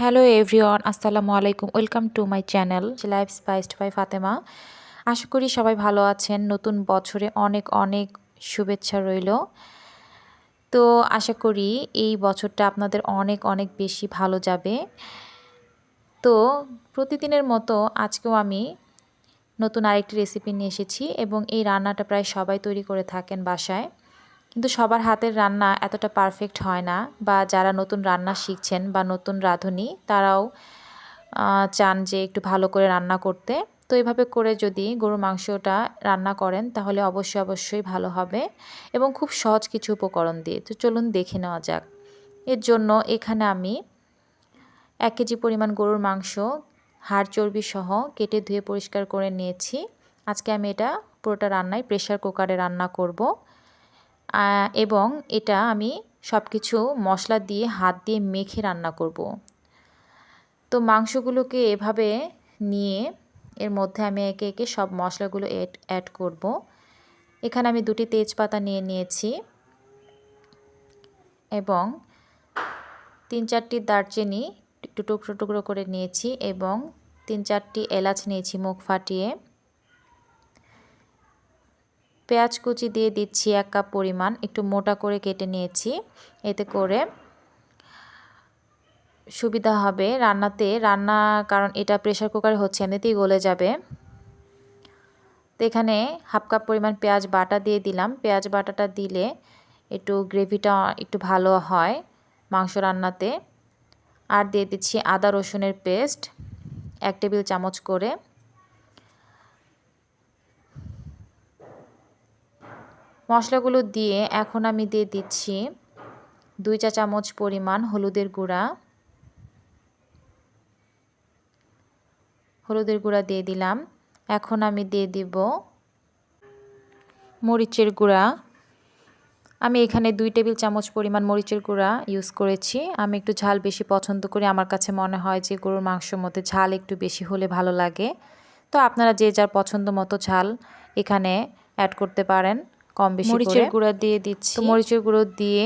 Hello everyone, আসসালামু আলাইকুম। Welcome to my channel, Life Spiced by Fatema. আশা করি সবাই ভালো আছেন। নতুন বছরে অনেক অনেক শুভেচ্ছা রইল। তো আশা করি এই বছরটা আপনাদের অনেক অনেক বেশি ভালো যাবে। তো প্রতিদিনের মতো আজকেও আমি নতুন আরেকটি রেসিপি নিয়ে এসেছি এবং এই রান্নাটা প্রায় সবাই তৈরি করে থাকেন বাসায়। কিন্তু সবার হাতের রান্না এতটা পারফেক্ট হয় না বা যারা নতুন রান্না শিখছেন বা নতুন রাঁধুনি, তারাও চান যে একটু ভালো করে রান্না করতে। তো এভাবে করে যদি গরু মাংসটা রান্না করেন, তাহলে অবশ্যই অবশ্যই ভালো হবে এবং খুব সহজ কিছু উপকরণ দিয়ে। তো চলুন দেখে নেওয়া যাক। এর জন্য এখানে আমি এক কেজি পরিমাণ গরুর মাংস, হাড় চর্বি সহ কেটে ধুয়ে পরিষ্কার করে নিয়েছি। আজকে আমি এটা পুরোটা রান্নায় প্রেশার কুকারে রান্না করব। এবং এটা আমি সব কিছু মশলা দিয়ে, হাত দিয়ে মেখে রান্না করব। তো মাংসগুলোকে এভাবে নিয়ে, এর মধ্যে আমি একে একে সব মশলাগুলো অ্যাড করব। এখানে আমি দুটি তেজপাতা নিয়ে নিয়েছি এবং তিন চারটি দারচিনি, একটু টুকরো টুকরো করে নিয়েছি এবং তিন চারটি এলাচ নিয়েছি মুখ ফাটিয়ে। পেঁয়াজ কুচি দিয়ে দিচ্ছি এক কাপ পরিমাণ। একটু মোটা করে কেটে নিয়েছি। এতে করে সুবিধা হবে রান্নাতে। রান্না, কারণ এটা প্রেশার কুকারে হচ্ছে, এমনিতেই গলে যাবে। তো এখানে হাফ কাপ পরিমাণ পেঁয়াজ বাটা দিয়ে দিলাম। পেঁয়াজ বাটাটা দিলে একটু গ্রেভিটা একটু ভালো হয় মাংস রান্নাতে। আর দিয়ে দিচ্ছি আদা রসুনের পেস্ট, এক টেবিল চামচ করে। মশলাগুলো দিয়ে এখন আমি দিয়ে দিচ্ছি দুই চা চামচ পরিমাণ হলুদের গুঁড়া। হলুদের গুঁড়া দিয়ে দিলাম। এখন আমি দিয়ে দিব মরিচের গুঁড়া। আমি এখানে দুই টেবিল চামচ পরিমাণ মরিচের গুঁড়া ইউজ করেছি। আমি একটু ঝাল বেশি পছন্দ করি। আমার কাছে মনে হয় যে গরুর মাংসের মধ্যে ঝাল একটু বেশি হলে ভালো লাগে। তো আপনারা যে যার পছন্দ মতো ঝাল এখানে অ্যাড করতে পারেন। কম বেশি মরিচের গুঁড়া দিয়ে দিচ্ছি। তো মরিচের গুঁড়ো দিয়ে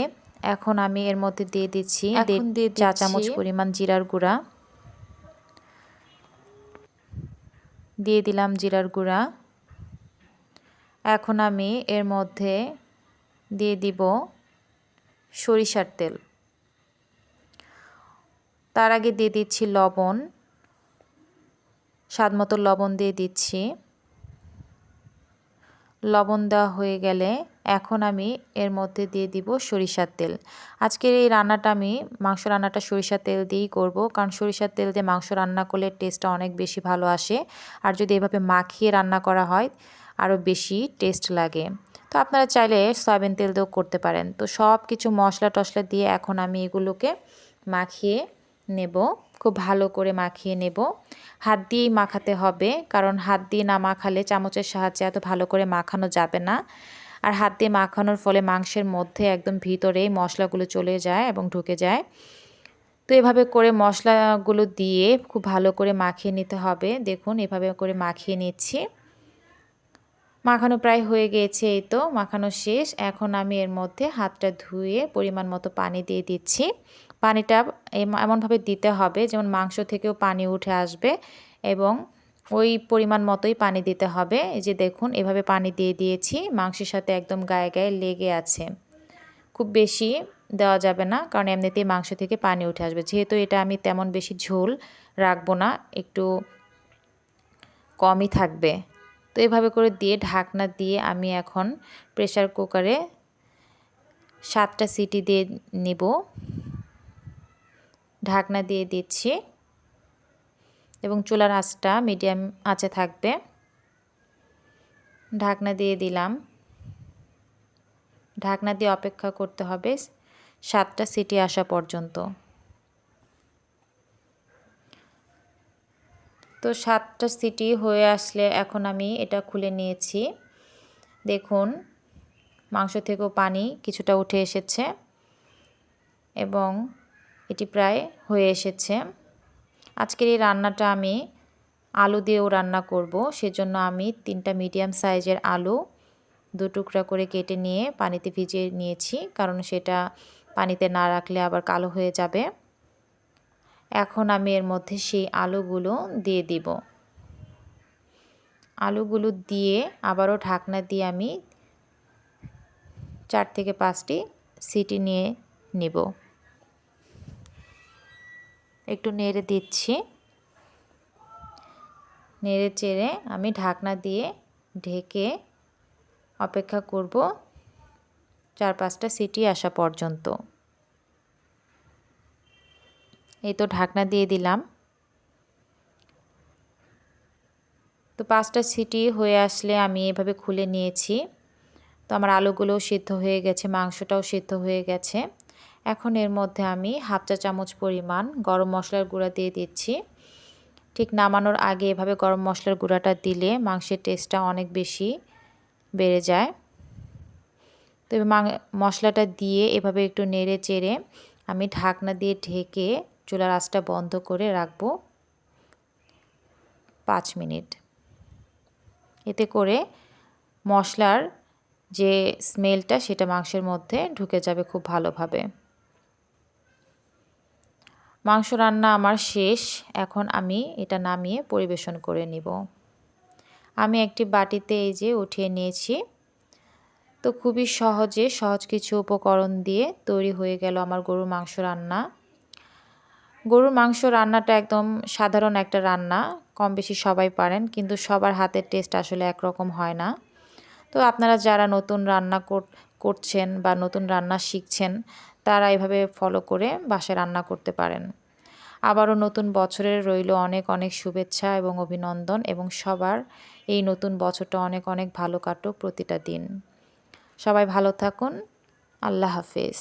এখন আমি এর মধ্যে দিয়ে দিচ্ছি চা চামচ পরিমাণ জিরার গুঁড়া। দিয়ে দিলাম জিরার গুঁড়া। এখন আমি এর মধ্যে দিয়ে দিব সরিষার তেল। তার আগে দিয়ে দিচ্ছি লবণ। স্বাদ মতো লবণ দিয়ে দিচ্ছি। লবণ দেওয়া হয়ে গেলে এখন আমি এর মধ্যে দিয়ে দিব সরিষার তেল। আজকের এই রান্নাটা আমি মাংস রান্নাটা সরিষার তেল দিয়েই করব, কারণ সরিষার তেল দিয়ে মাংস রান্না করলে টেস্টটা অনেক বেশি ভালো আসে। আর যদি এভাবে মাখিয়ে রান্না করা হয়, আরও বেশি টেস্ট লাগে। তো আপনারা চাইলে সয়াবিন তেল দিয়েও করতে পারেন। তো সব কিছু মশলা টশলা দিয়ে এখন আমি এগুলোকে মাখিয়ে নেব। খুব ভালো করে মাখিয়ে নেব। হাত দিয়েই মাখাতে হবে, কারণ হাত দিয়ে না মাখালে চামচের সাহায্যে এত ভালো করে মাখানো যাবে না। আর হাত দিয়ে মাখানোর ফলে মাংসের মধ্যে একদম ভিতরে মশলাগুলো চলে যায় এবং ঢুকে যায়। তো এভাবে করে মশলাগুলো দিয়ে খুব ভালো করে মাখিয়ে নিতে হবে। দেখুন, এভাবে করে মাখিয়ে নিচ্ছি। মাখানো প্রায় হয়ে গিয়েছে এই তো, মাখানো শেষ। এখন আমি এর মধ্যে হাতটা ধুয়ে পরিমাণ মতো পানি দিয়ে দিচ্ছি। পানিটা এমনভাবে দিতে হবে যেমন মাংস থেকেও পানি উঠে আসবে এবং ওই পরিমাণ মতোই পানি দিতে হবে। এই যে দেখুন, এভাবে পানি দিয়ে দিয়েছি, মাংসের সাথে একদম গায়ে গায়ে লেগে আছে। খুব বেশি দেওয়া যাবে না, কারণ এমনিতেই মাংস থেকে পানি উঠে আসবে। যেহেতু এটা আমি তেমন বেশি ঝোল রাখব না, একটু কমই থাকবে। তো এভাবে করে দিয়ে ঢাকনা দিয়ে আমি এখন প্রেশার কুকারে সাতটা সিটি দিয়ে নেব। ঢাকনা দিয়ে দিচ্ছি এবং চুলার আঁচটা মিডিয়াম আঁচে থাকবে। ঢাকনা দিয়ে দিলাম। ঢাকনা দিয়ে অপেক্ষা করতে হবে সাতটা সিটি আসা পর্যন্ত। তো সাতটা সিটি হয়ে আসলে এখন আমি এটা খুলে নিয়েছি। দেখুন, মাংস থেকেও পানি কিছুটা উঠে এসেছে এবং এটি প্রায় হয়ে এসেছে। আজকের এই রান্নাটা আমি আলু দিয়েও রান্না করব, সেজন্য আমি তিনটা মিডিয়াম সাইজের আলু দু টুকরা করে কেটে নিয়ে পানিতে ভিজিয়ে নিয়েছি, কারণ সেটা পানিতে না রাখলে আবার কালো হয়ে যাবে। এখন আমি এর মধ্যে সেই আলুগুলো দিয়ে দিব। আলুগুলো দিয়ে আবারও ঢাকনা দিয়ে আমি চার থেকে পাঁচটি সিটি নিয়ে নিব। একটু নেড়ে দিচ্ছি। নেড়ে চেড়ে আমি ঢাকনা দিয়ে ঢেকে অপেক্ষা করব চার পাঁচটা সিটি আসা পর্যন্ত। এই তো ঢাকনা দিয়ে দিলাম। তো পাঁচটা সিটি হয়ে আসলে আমি এভাবে খুলে নিয়েছি। তো আমার আলুগুলোও সিদ্ধ হয়ে গেছে, মাংসটাও সিদ্ধ হয়ে গেছে। এখন এর মধ্যে আমি হাফ চা চামচ পরিমাণ গরম মশলার গুঁড়া দিয়ে দিচ্ছি। ঠিক নামানোর আগে এভাবে গরম মশলার গুঁড়াটা দিলে মাংসের টেস্টটা অনেক বেশি বেড়ে যায়। তো মশলাটা দিয়ে এভাবে একটু নেড়ে চেড়ে আমি ঢাকনা দিয়ে ঢেকে চুলার আঁচটা বন্ধ করে রাখব পাঁচ মিনিট। এতে করে মশলার যে স্মেলটা সেটা মাংসের মধ্যে ঢুকে যাবে খুব ভালোভাবে। মাংস রান্না আমার শেষ। এখন আমি এটা নামিয়ে পরিবেশন করে নিব। আমি একটি বাটিতে এই যে উঠিয়ে নিয়েছি। তো খুবই সহজে সহজ কিছু উপকরণ দিয়ে তৈরি হয়ে গেল আমার গরুর মাংস রান্না। গরুর মাংস রান্নাটা একদম সাধারণ একটা রান্না, কম বেশি সবাই পারেন, কিন্তু সবার হাতের টেস্ট আসলে একরকম হয় না। তো আপনারা যারা নতুন রান্না করছেন বা নতুন রান্না শিখছেন, তারা এভাবে ফলো করে বাসায় রান্না করতে পারেন। আবারও নতুন বছরের রইল অনেক অনেক শুভেচ্ছা এবং অভিনন্দন এবং সবার এই নতুন বছরটা অনেক অনেক ভালো কাটুক প্রতিটা দিন। সবাই ভালো থাকুন, আল্লাহ হাফেজ।